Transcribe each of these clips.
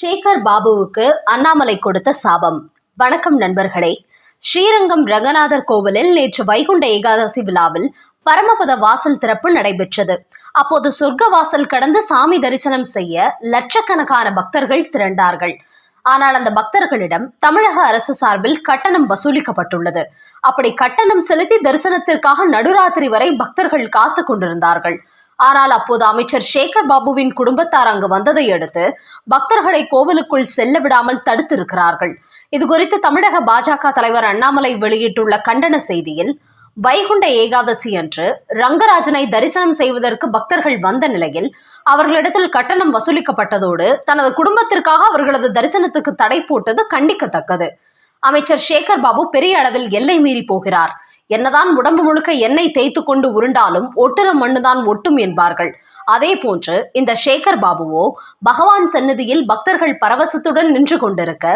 சேகர் பாபுவுக்கு அண்ணாமலை கொடுத்த சாபம். வணக்கம் நண்பர்களே. ஸ்ரீரங்கம் ரங்கநாதர் கோவிலில் நேற்று வைகுண்ட ஏகாதசி விழாவில் பரமபத வாசல் திறப்பு நடைபெற்றது. அப்போது சொர்க்க வாசல் கடந்து சாமி தரிசனம் செய்ய லட்சக்கணக்கான பக்தர்கள் திரண்டார்கள். ஆனால் அந்த பக்தர்களிடம் தமிழக அரசு சார்பில் கட்டணம் வசூலிக்கப்பட்டுள்ளது. அப்படி கட்டணம் செலுத்தி தரிசனத்திற்காக நடுராத்திரி வரை பக்தர்கள் காத்து கொண்டிருந்தார்கள். ஆனால் அப்போது அமைச்சர் சேகர் பாபுவின் குடும்பத்தார் அங்கு வந்ததை அடுத்து பக்தர்களை கோவிலுக்குள் செல்ல விடாமல் தடுத்திருக்கிறார்கள். இது குறித்து தமிழக பாஜக தலைவர் அண்ணாமலை வெளியிட்டுள்ள கண்டன செய்தியில் வைகுண்ட ஏகாதசி அன்று ரங்கராஜனை தரிசனம் செய்வதற்கு பக்தர்கள் வந்த நிலையில் அவர்களிடத்தில் கட்டணம் வசூலிக்கப்பட்டதோடு தனது குடும்பத்திற்காக அவர்களது தரிசனத்துக்கு தடை போட்டது கண்டிக்கத்தக்கது. அமைச்சர் சேகர் பாபு பெரிய அளவில் எல்லை மீறி போகிறார். என்னதான் உடம்பு முழுக்க எண்ணெய் தேய்த்து கொண்டு உருண்டாலும் ஒட்டுற மண்ணுதான் ஒட்டும் என்பார்கள். அதே போன்று இந்த சேகர் பாபுவோ பகவான் சந்நிதியில் பக்தர்கள் பரவசத்துடன் நின்று கொண்டிருக்க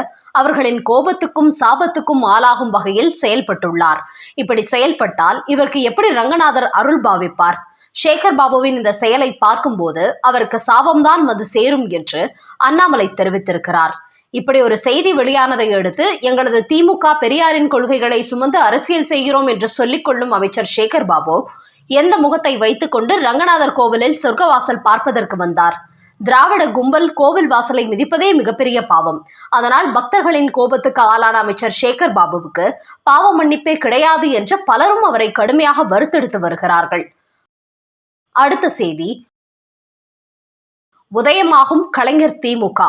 அவர்களின் கோபத்துக்கும் சாபத்துக்கும் ஆளாகும் வகையில் செயல்பட்டுள்ளார். இப்படி செயல்பட்டால் இவருக்கு எப்படி ரங்கநாதர் அருள் பாவிப்பார்? சேகர் பாபுவின் இந்த செயலை பார்க்கும்போது அவருக்கு சாபம்தான் வந்து சேரும் என்று அண்ணாமலை தெரிவித்திருக்கிறார். இப்படி ஒரு செய்தி வெளியானதை அடுத்து எங்களது திமுக பெரியாரின் கொள்கைகளை சுமந்து அரசியல் செய்கிறோம் என்று சொல்லிக் கொள்ளும் அமைச்சர் சேகர் பாபு எந்த முகத்தை வைத்துக்கொண்டு ரங்கநாதர் கோவிலில் சொர்க்கவாசல் பார்ப்பதற்கு வந்தார். திராவிட கும்பல் கோவில் வாசலை மிதிப்பதே மிகப்பெரிய பாவம். அதனால் பக்தர்களின் கோபத்துக்கு ஆளான அமைச்சர் சேகர் பாபுவுக்கு பாவ மன்னிப்பே கிடையாது என்று பலரும் அவரை கடுமையாக வருத்தெடுத்து வருகிறார்கள். அடுத்த செய்தி. உதயமாகும் கலைஞர் திமுக.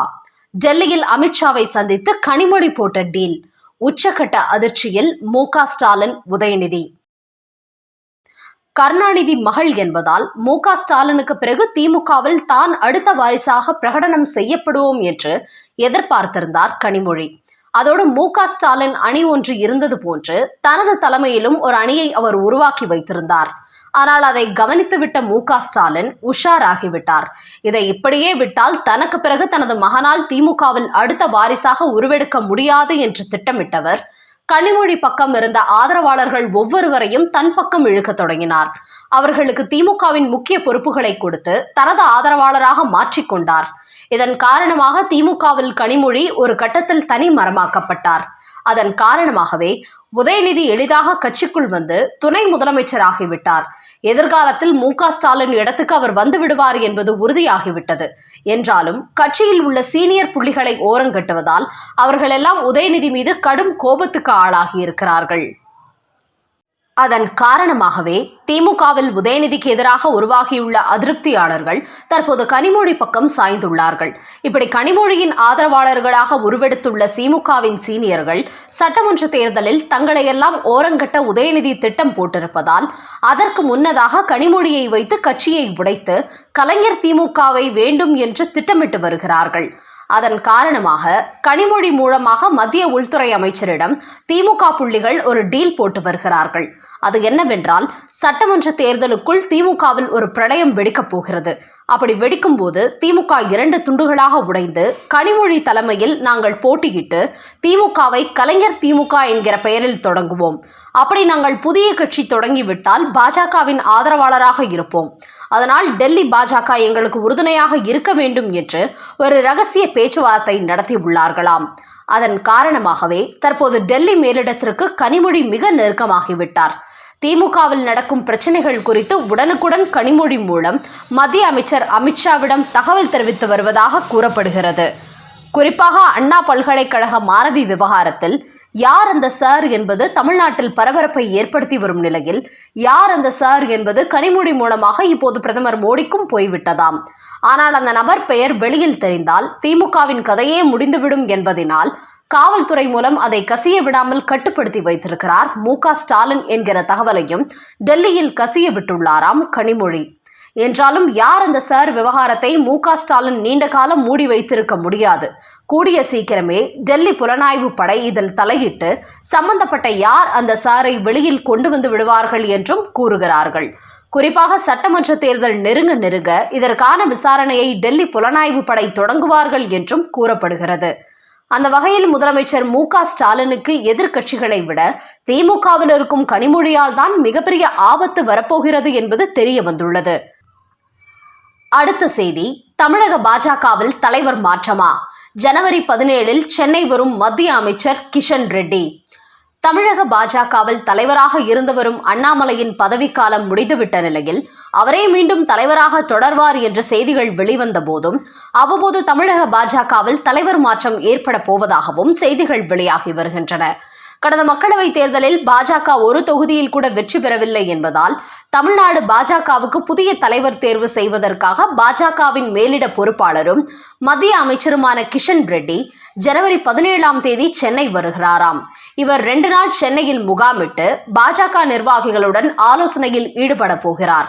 டெல்லியில் அமித்ஷாவை சந்தித்து கனிமொழி போட்ட டீல். உச்சகட்ட அதிர்ச்சியில் மு க ஸ்டாலின் உதயநிதி. கருணாநிதி மகள் என்பதால் மு க ஸ்டாலினுக்கு பிறகு திமுகவில் தான் அடுத்த வாரிசாக பிரகடனம் செய்யப்படுவோம் என்று எதிர்பார்த்திருந்தார் கனிமொழி. அதோடு மு க ஸ்டாலின் அணி ஒன்று இருந்தது போன்று தனது தலைமையிலும் ஒரு அணியை அவர் உருவாக்கி வைத்திருந்தார். ஆனால் அதை கவனித்துவிட்ட மு க ஸ்டாலின் உஷாராகிவிட்டார். இதை இப்படியே விட்டால் தனக்கு பிறகு தனது மகனால் திமுகவில் அடுத்த வாரிசாக உருவெடுக்க முடியாது என்று திட்டமிட்டவர் கனிமொழி பக்கம் இருந்த ஆதரவாளர்கள் ஒவ்வொருவரையும் தன் பக்கம் இழுக்கத் தொடங்கினார். அவர்களுக்கு திமுகவின் முக்கிய பொறுப்புகளை கொடுத்து தனது ஆதரவாளராக மாற்றிக்கொண்டார் இதன் காரணமாக திமுகவில் கனிமொழி ஒரு கட்டத்தில் தனி மரமாக்கப்பட்டார். அதன் காரணமாகவே உதயநிதி எளிதாக கட்சிக்குள் வந்து துணை முதலமைச்சராகிவிட்டார். எதிர்காலத்தில் மு ஸ்டாலின் இடத்துக்கு அவர் வந்து விடுவார் என்பது உறுதியாகிவிட்டது. என்றாலும் கட்சியில் உள்ள சீனியர் புள்ளிகளை ஓரங்கட்டுவதால் அவர்களெல்லாம் உதயநிதி மீது கடும் கோபத்துக்கு ஆளாகி இருக்கிறார்கள் அதன் காரணமாகவே திமுகவில் உதயநிதிக்கு எதிராக உருவாகியுள்ள அதிருப்தியாளர்கள் தற்போது கனிமொழி பக்கம் சாய்ந்துள்ளார்கள். இப்படி கனிமொழியின் ஆதரவாளர்களாக உருவெடுத்துள்ள திமுகவின் சீனியர்கள் சட்டமன்ற தேர்தலில் தங்களையெல்லாம் ஓரங்கட்ட உதயநிதி திட்டம் போட்டிருப்பதால் அதற்கு முன்னதாக கனிமொழியை வைத்து கட்சியை உடைத்து கலைஞர் திமுகவை வேண்டும் என்று திட்டமிட்டு வருகிறார்கள். அதன் காரணமாக கனிமொழி மூலமாக மத்திய உள்துறை அமைச்சரிடம் திமுக புள்ளிகள் ஒரு டீல் போட்டு வருகிறார்கள். அது என்னவென்றால் சட்டமன்ற தேர்தலுக்குள் திமுகவில் ஒரு பிரளயம் வெடிக்கப் போகிறது. அப்படி வெடிக்கும் போது திமுக இரண்டு துண்டுகளாக உடைந்து கனிமொழி தலைமையில் நாங்கள் போட்டியிட்டு திமுகவை கலைஞர் திமுக என்கிற பெயரில் தொடங்குவோம். அப்படி நாங்கள் புதிய கட்சி தொடங்கிவிட்டால் பாஜகவின் ஆதரவாளராக இருப்போம். அதனால் டெல்லி பாஜக எங்களுக்கு உறுதுணையாக இருக்க வேண்டும் என்று ஒரு ரகசிய பேச்சுவார்த்தை நடத்தியுள்ளார்களாம். அதன் காரணமாகவே தற்போது டெல்லி மேலிடத்திற்கு கனிமொழி மிக நெருக்கமாகிவிட்டார். திமுகவில் நடக்கும் பிரச்சனைகள் குறித்து உடனுக்குடன் கனிமொழி மூலம் மத்திய அமைச்சர் அமித்ஷாவிடம் தகவல் தெரிவித்து வருவதாக கூறப்படுகிறது. குறிப்பாக அண்ணா பல்கலைக்கழக மாணவி விவகாரத்தில் யார் அந்த சார் என்பது தமிழ்நாட்டில் பரபரப்பை ஏற்படுத்தி வரும் நிலையில் யார் அந்த சார் என்பது கனிமொழி மூலமாக இப்போது பிரதமர் மோடிக்கும் போய்விட்டதாம். ஆனால் அந்த நபர் பெயர் வெளியில் தெரிந்தால் திமுகவின் கதையே முடிந்துவிடும் என்பதினால் காவல்துறை மூலம் அதை கசிய விடாமல் கட்டுப்படுத்தி வைத்திருக்கிறார் மு ஸ்டாலின் என்கிற தகவலையும் டெல்லியில் கசிய விட்டுள்ளாராம் கனிமொழி. என்றாலும் யார் அந்த சார் விவகாரத்தை மு ஸ்டாலின் நீண்ட காலம் மூடி வைத்திருக்க முடியாது. கூடிய சீக்கிரமே டெல்லி புலனாய்வு படை இதில் தலையிட்டு சம்பந்தப்பட்ட யார் அந்த சாரை வெளியில் கொண்டு வந்து விடுவார்கள் என்றும் கூறுகிறார்கள். குறிப்பாக சட்டமன்ற தேர்தல் நெருங்க நெருங்க இதற்கான விசாரணையை டெல்லி புலனாய்வு படை தொடங்குவார்கள் என்றும் கூறப்படுகிறது. அந்த வகையில் முதலமைச்சர் மு க ஸ்டாலினுக்கு எதிர்க்கட்சிகளை விட திமுகவில் இருக்கும் கனிமொழியால் தான் மிகப்பெரிய ஆபத்து வரப்போகிறது என்பது தெரிய வந்துள்ளது. அடுத்த செய்தி தமிழக பாஜகவில் தலைவர் மாற்றமா? ஜனவரி பதினேழில் சென்னை வரும் மத்திய அமைச்சர் கிஷன் ரெட்டி. தமிழக பாஜகவில் தலைவராக இருந்து வரும் அண்ணாமலையின் பதவிக்காலம் முடிந்துவிட்ட நிலையில் அவரே மீண்டும் தலைவராக தொடர்வார் என்ற செய்திகள் வெளிவந்த போதும் அவ்வப்போது தமிழக பாஜகவில் தலைவர் மாற்றம் ஏற்பட போவதாகவும் செய்திகள் வெளியாகி வருகின்றன. கடந்த மக்களவைத் தேர்தலில் பாஜக ஒரு தொகுதியில் கூட வெற்றி பெறவில்லை என்பதால் தமிழ்நாடு பாஜகவுக்கு புதிய தலைவர் தேர்வு செய்வதற்காக பாஜகவின் மேலிட பொறுப்பாளரும் மத்திய அமைச்சருமான கிஷன் ரெட்டி ஜனவரி பதினேழாம் தேதி சென்னை வருகிறாராம். இவர் ரெண்டு நாள் சென்னையில் முகாமிட்டு பாஜக நிர்வாகிகளுடன் ஆலோசனையில் ஈடுபட போகிறார்.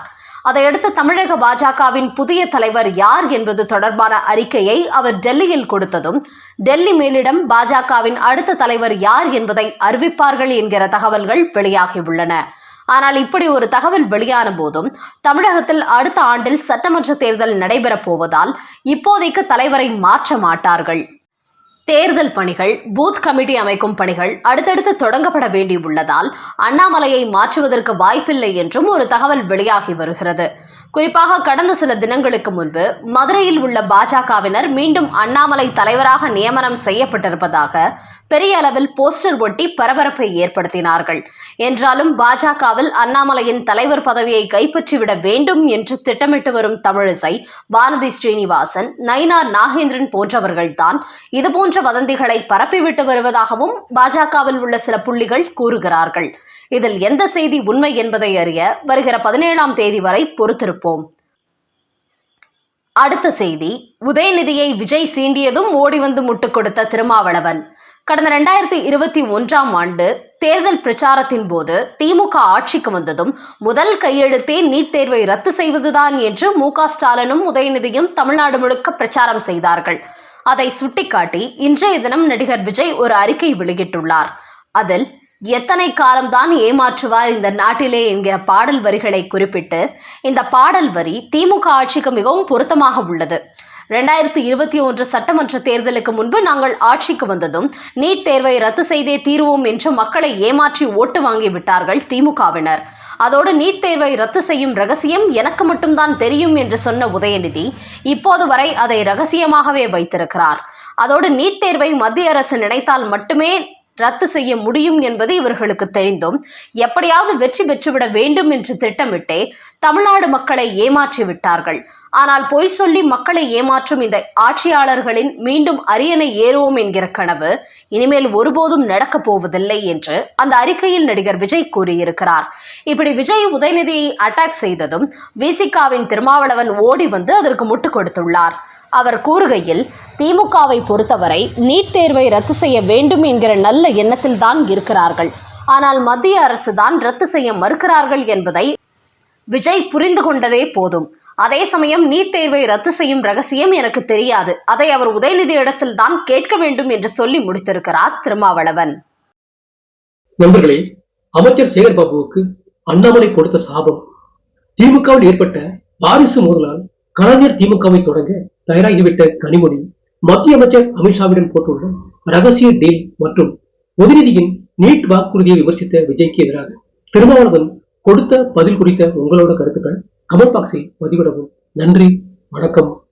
அதையடுத்து தமிழக பாஜகவின் புதிய தலைவர் யார் என்பது தொடர்பான அறிக்கையை அவர் டெல்லியில் கொடுத்ததும் டெல்லி மேலிடம் பாஜகவின் அடுத்த தலைவர் யார் என்பதை அறிவிப்பார்கள் என்கிற தகவல்கள் வெளியாகியுள்ளன. ஆனால் இப்படி ஒரு தகவல் வெளியான போதும் தமிழகத்தில் அடுத்த ஆண்டில் சட்டமன்ற தேர்தல் நடைபெறப் போவதால் இப்போதைக்கு தலைவரை மாற்ற மாட்டார்கள். தேர்தல் பணிகள் பூத் கமிட்டி அமைக்கும் பணிகள் அடுத்தடுத்து தொடங்கப்பட வேண்டியுள்ளதால் அண்ணாமலையை மாற்றுவதற்கு வாய்ப்பில்லை என்றும் ஒரு தகவல் வெளியாகி வருகிறது. குறிப்பாக கடந்த சில தினங்களுக்கு முன்பு மதுரையில் உள்ள பாஜகவினர் மீண்டும் அண்ணாமலை தலைவராக நியமனம் செய்யப்பட்டிருப்பதாக பெரிய அளவில் போஸ்டர் ஒட்டி பரபரப்பை ஏற்படுத்தினார்கள். என்றாலும் பாஜகவில் அண்ணாமலையின் தலைவர் பதவியை கைப்பற்றிவிட வேண்டும் என்று திட்டமிட்டு வரும் தமிழிசை வானதி ஸ்ரீனிவாசன் நயினார் நாகேந்திரன் போன்றவர்கள்தான் இதுபோன்ற வதந்திகளை பரப்பிவிட்டு வருவதாகவும் பாஜகவில் உள்ள சில புள்ளிகள் கூறுகிறார்கள். இதில் எந்த செய்தி உண்மை என்பதை அறிய வருகிற பதினேழாம் தேதி வரை பொறுத்திருப்போம். அடுத்த செய்தி உதயநிதியை விஜய் சீண்டியதும் ஓடி வந்து முட்டுக் கொடுத்த திருமாவளவன். கடந்த ரெண்டாயிரத்தி இருபத்தி ஒன்றாம் ஆண்டு தேர்தல் பிரச்சாரத்தின் போது திமுக ஆட்சிக்கு வந்ததும் முதல் கையெழுத்தே நீட் தேர்வை ரத்து செய்வதுதான் என்று மு ஸ்டாலினும் உதயநிதியும் தமிழ்நாடு முழுக்க பிரச்சாரம் செய்தார்கள். அதை சுட்டிக்காட்டி இன்றைய தினம் நடிகர் விஜய் ஒரு அறிக்கை வெளியிட்டுள்ளார். அதில் எத்தனை காலம்தான் ஏமாற்றுவார் இந்த நாட்டிலே என்கிற பாடல் வரிகளை குறிப்பிட்டு இந்த பாடல் வரி திமுக ஆட்சிக்கு மிகவும் பொருத்தமாக உள்ளது. ரெண்டாயிரத்தி இருபத்தி ஒன்று சட்டமன்ற தேர்தலுக்கு முன்பு நாங்கள் ஆட்சிக்கு வந்ததும் நீட் தேர்வை ரத்து செய்தே தீருவோம் என்று மக்களை ஏமாற்றி ஓட்டு வாங்கி விட்டார்கள் திமுகவினர். அதோடு நீட் தேர்வை ரத்து செய்யும் ரகசியம் எனக்கு மட்டும்தான் தெரியும் என்று சொன்ன உதயநிதி இப்போது வரை அதை ரகசியமாகவே வைத்திருக்கிறார். அதோடு நீட் தேர்வை மத்திய அரசு நினைத்தால் மட்டுமே ரத்து செய்ய முடியும் என்பது இவர்களுக்கு தெரிந்தும் எப்படியாவது வெற்றி பெற்றுவிட வேண்டும் என்று திட்டமிட்டே தமிழ்நாடு மக்களை ஏமாற்றி விட்டார்கள். ஆனால் பொய் சொல்லி மக்களை ஏமாற்றும் இந்த ஆட்சியாளர்களின் மீண்டும் அரியணை ஏறுவோம் என்கிற கனவு இனிமேல் ஒருபோதும் நடக்கப் போவதில்லை என்று அந்த அறிக்கையில் நடிகர் விஜய் கூறியிருக்கிறார். இப்படி விஜய் உதயநிதியை அட்டாக் செய்ததும் விசிகாவின் திருமாவளவன் ஓடி வந்து அதற்கு முட்டு கொடுத்துள்ளார். அவர் கூறுகையில் திமுகவை பொறுத்தவரை நீட் தேர்வை ரத்து செய்ய வேண்டும் என்கிற நல்ல எண்ணத்தில் தான் இருக்கிறார்கள். ஆனால் மத்திய அரசு தான் ரத்து செய்ய மறுக்கிறார்கள் என்பதை விஜய் புரிந்து கொண்டதே போதும். அதே சமயம் நீட் தேர்வை ரத்து செய்யும் ரகசியம் எனக்கு தெரியாது. அதை அவர் உதயநிதி இடத்தில் தான் கேட்க வேண்டும் என்று சொல்லி முடித்திருக்கிறார் திருமாவளவன். நண்பர்களே அமைச்சர் சேகர் பாபுவுக்கு அண்ணாமலை கொடுத்த சாபம். திமுகவில் ஏற்பட்ட வாரிசு முதலால் கலைஞர் திமுகவை தொடங்க தயாராகிவிட்ட கனிமொழி மத்திய அமைச்சர் அமித்ஷாவிடம் போட்டுள்ள ரகசிய டீல் மற்றும் பொதுநிதியின் நீட் வாக்குறுதியை விமர்சித்த விஜய்க்கு எதிராக திருமாவளவன் கொடுத்த பதில் குறித்த உங்களோட கருத்துக்கள் கமெண்ட் பாக்ஸில் பதிவிடவும். நன்றி வணக்கம்.